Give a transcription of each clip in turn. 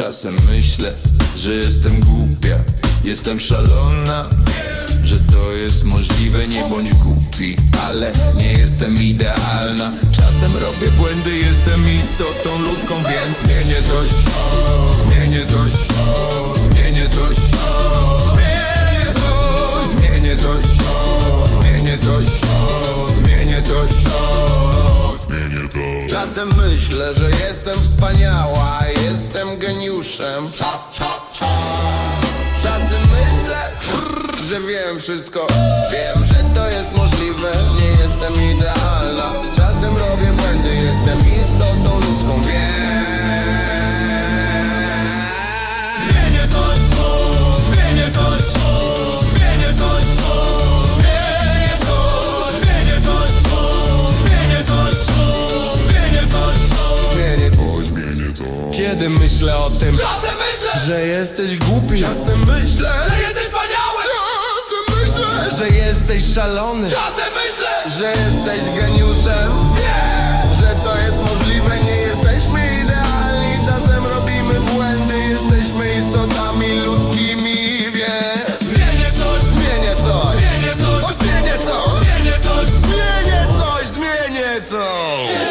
Czasem myślę, że jestem głupia. Jestem szalona. Że to jest możliwe, nie bądź głupi. Ale nie jestem idealna. Czasem robię błędy, jestem istotą ludzką Więc zmienię coś. Zmienię coś. Zmienię coś Czasem myślę, że jestem wspaniała, jestem geniuszem. Czasem myślę, że wiem wszystko. Wiem, że to jest możliwe, nie jestem idealna. Kiedy myślę o tym, Czasem myślę, że jesteś głupi, czasem myślę, że jesteś wspaniały, czasem myślę, że jesteś szalony, czasem myślę, że jesteś geniuszem. Że to jest możliwe, nie jesteśmy idealni. Czasem robimy błędy, jesteśmy istotami ludzkimi Więc zmienię coś, zmienię coś, zmienię coś, zmienię coś. Zmienię coś, Zmienię coś, zmienię coś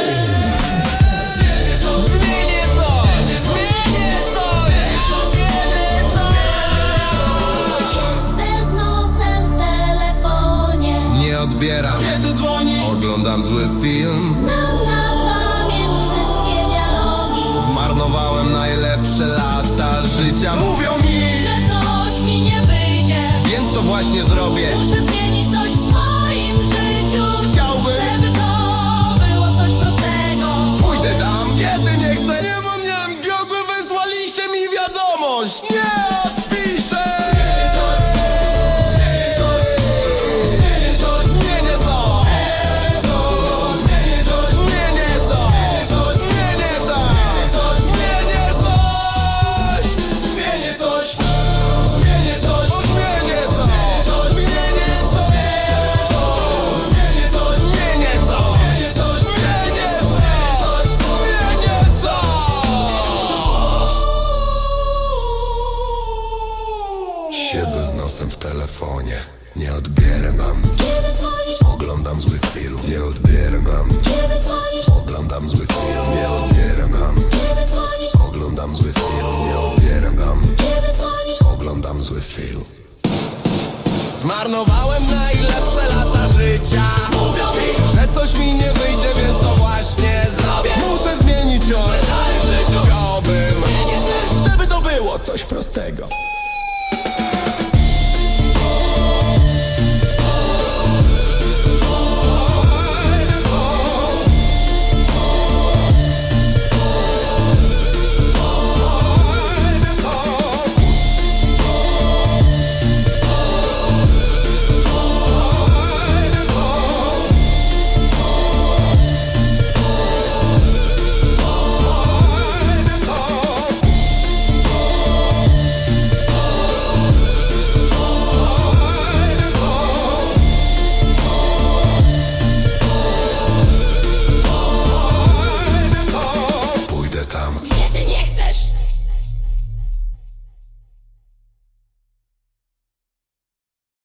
Oglądam zły film. Znam na pamięć wszystkie dialogi Zmarnowałem najlepsze lata życia. Mówią mi, Że coś mi nie wyjdzie więc to właśnie zrobię. Muszę zmienić coś w swoim życiu Chciałbym Żeby to było coś prostego Pójdę tam, kiedy nie chcę. Nie mam gioły, wysłaliście mi wiadomość. Nie Nosem w telefonie. Nie odbieram. Dzwonisz, Oglądam zły film. Nie odbieram. Dzwonisz, Oglądam zły film. Nie odbieram. Dzwonisz, Oglądam zły film. Nie odbieram. Dzwonisz Oglądam zły film. Zmarnowałem najlepsze lata życia. Mówią mi, że coś mi nie wyjdzie, więc to właśnie zrobię. Muszę zmienić coś. Chciałbym, żeby to było coś prostego где ты не